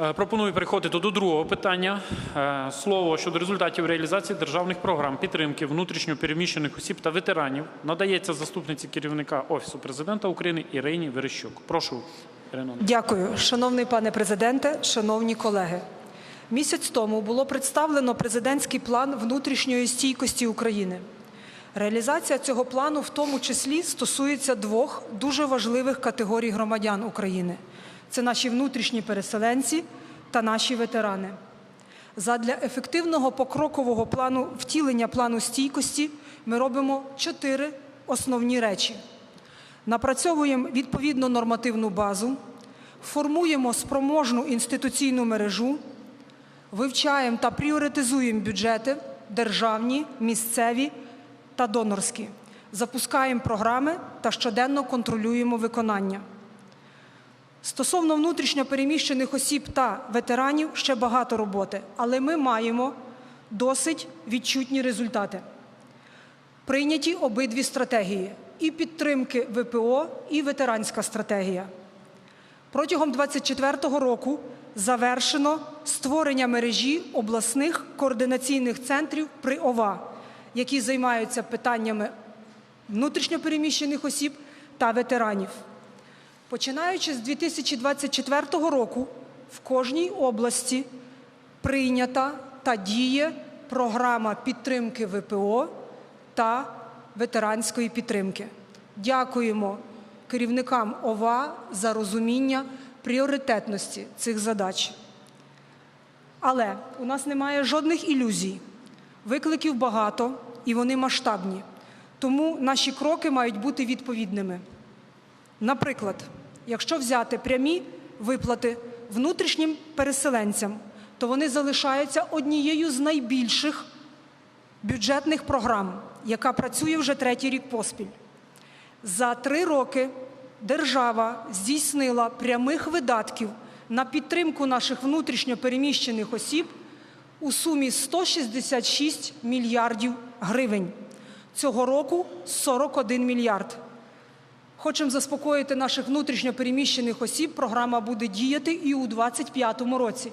Е, Пропоную переходити до другого питання. Е, Слово щодо результатів реалізації державних програм підтримки внутрішньо переміщених осіб та ветеранів надається заступниці керівника Офісу президента України Ірині Верещук. Прошу, Ірино. Дякую, шановний пане президенте, шановні колеги. Місяць тому було представлено президентський план внутрішньої стійкості України. Реалізація цього плану в тому числі стосується двох дуже важливих категорій громадян України: це наші внутрішні переселенці та наші ветерани. Задля ефективного покрокового плану втілення плану стійкості ми робимо чотири основні речі. Напрацьовуємо відповідну нормативну базу, формуємо спроможну інституційну мережу, вивчаємо та пріоритизуємо бюджети державні, місцеві та донорські, запускаємо програми та щоденно контролюємо виконання. Стосовно внутрішньо переміщених осіб та ветеранів ще багато роботи, але ми маємо досить відчутні результати. Прийняті обидві стратегії і підтримки ВПО, і ветеранська стратегія. Протягом 2024 року завершено створення мережі обласних координаційних центрів при ОВА, які займаються питаннями внутрішньопереміщених осіб та ветеранів. Починаючи з 2024 року, в кожній області прийнята та діє програма підтримки ВПО та ветеранської підтримки. Дякуємо керівникам ОВА за розуміння пріоритетності цих задач. Але у нас немає жодних ілюзій. Викликів багато і вони масштабні. Тому наші кроки мають бути відповідними. Наприклад, якщо взяти прямі виплати внутрішнім переселенцям, то вони залишаються однією з найбільших бюджетних програм, яка працює вже третій рік поспіль. За три роки держава здійснила прямих видатків на підтримку наших внутрішньо переміщених осіб у сумі 166 мільярдів гривень. Цього року 41 мільярд. Хочемо заспокоїти наших внутрішньо переміщених осіб. Програма буде діяти і у 2025 році.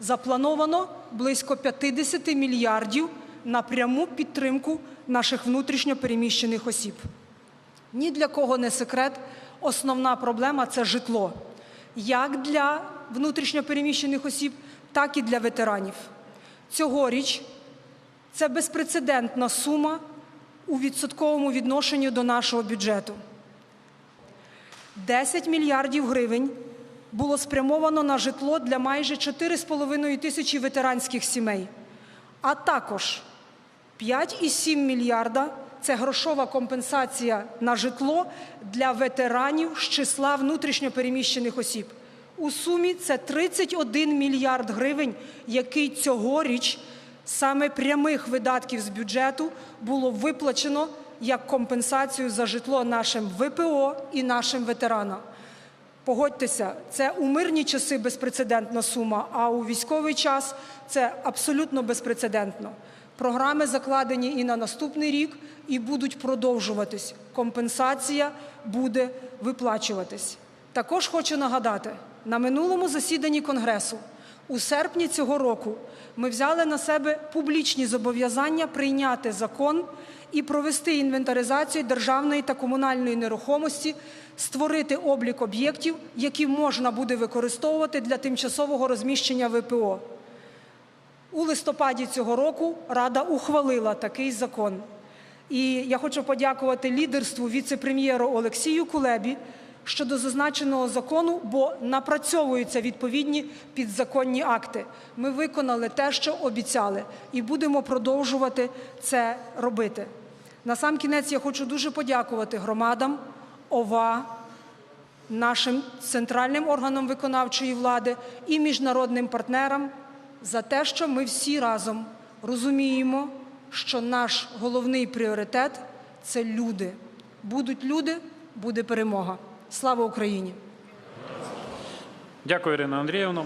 Заплановано близько 50 мільярдів на пряму підтримку наших внутрішньо переміщених осіб. Ні для кого не секрет, основна проблема це житло. Як для внутрішньо переміщених осіб, так і для ветеранів. Цьогоріч це безпрецедентна сума у відсотковому відношенні до нашого бюджету. 10 мільярдів гривень було спрямовано на житло для майже 4,5 тисячі ветеранських сімей, а також 5,7 мільярда це грошова компенсація на житло для ветеранів з числа внутрішньо переміщених осіб. У сумі це 31 мільярд гривень, який цьогоріч саме прямих видатків з бюджету було виплачено як компенсацію за житло нашим ВПО і нашим ветеранам. Погодьтеся, це у мирні часи безпрецедентна сума, а у військовий час це абсолютно безпрецедентно. Програми закладені і на наступний рік, і будуть продовжуватись. Компенсація буде виплачуватись. Також хочу нагадати, на минулому засіданні Конгресу у серпні цього року ми взяли на себе публічні зобов'язання прийняти закон і провести інвентаризацію державної та комунальної нерухомості, створити облік об'єктів, які можна буде використовувати для тимчасового розміщення ВПО. У листопаді цього року Рада ухвалила такий закон. І я хочу подякувати лідерству віце-прем'єру Олексію Кулебі щодо зазначеного закону, бо напрацьовуються відповідні підзаконні акти. Ми виконали те, що обіцяли, і будемо продовжувати це робити. На сам кінець я хочу дуже подякувати громадам, ОВА, нашим центральним органам виконавчої влади і міжнародним партнерам за те, що ми всі разом розуміємо, що наш головний пріоритет це люди. Будуть люди, буде перемога. Слава Україні! Дякую, Ірина Андріївна.